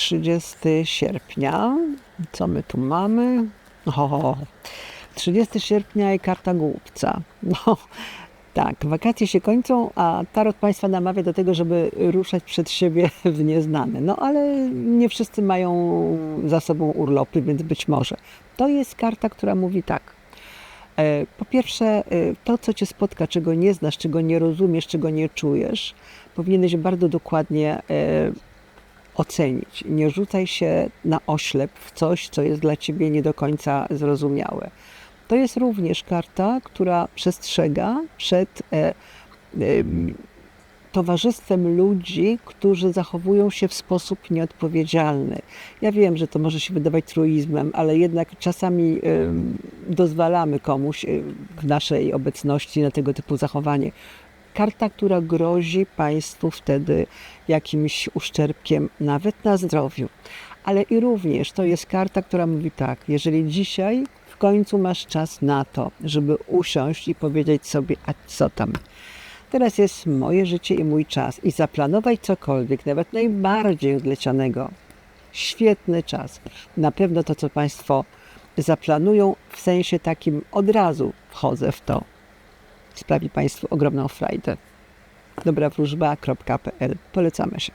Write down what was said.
30 sierpnia. Co my tu mamy? O, 30 sierpnia i karta głupca. No, tak, wakacje się kończą, a tarot Państwa namawia do tego, żeby ruszać przed siebie w nieznane. No ale nie wszyscy mają za sobą urlopy, więc być może. To jest karta, która mówi tak. E, Po pierwsze, e, to, co cię spotka, czego nie znasz, czego nie rozumiesz, czego nie czujesz, powinieneś bardzo dokładnie e, ocenić. Nie rzucaj się na oślep w coś, co jest dla ciebie nie do końca zrozumiałe. To jest również karta, która przestrzega przed e, em, towarzystwem ludzi, którzy zachowują się w sposób nieodpowiedzialny. Ja wiem, że to może się wydawać truizmem, ale jednak czasami dozwalamy komuś em, w naszej obecności na tego typu zachowanie. Karta, która grozi Państwu wtedy jakimś uszczerbkiem, nawet na zdrowiu. Ale i również to jest karta, która mówi tak, jeżeli dzisiaj w końcu masz czas na to, żeby usiąść i powiedzieć sobie, a co tam, Teraz jest moje życie i mój czas i zaplanować cokolwiek, nawet najbardziej odlecianego. Świetny czas. Na pewno to, co Państwo zaplanują, w sensie takim od razu wchodzę w to. Sprawi Państwu ogromną frajdę. dobrawróżba.pl Polecamy się.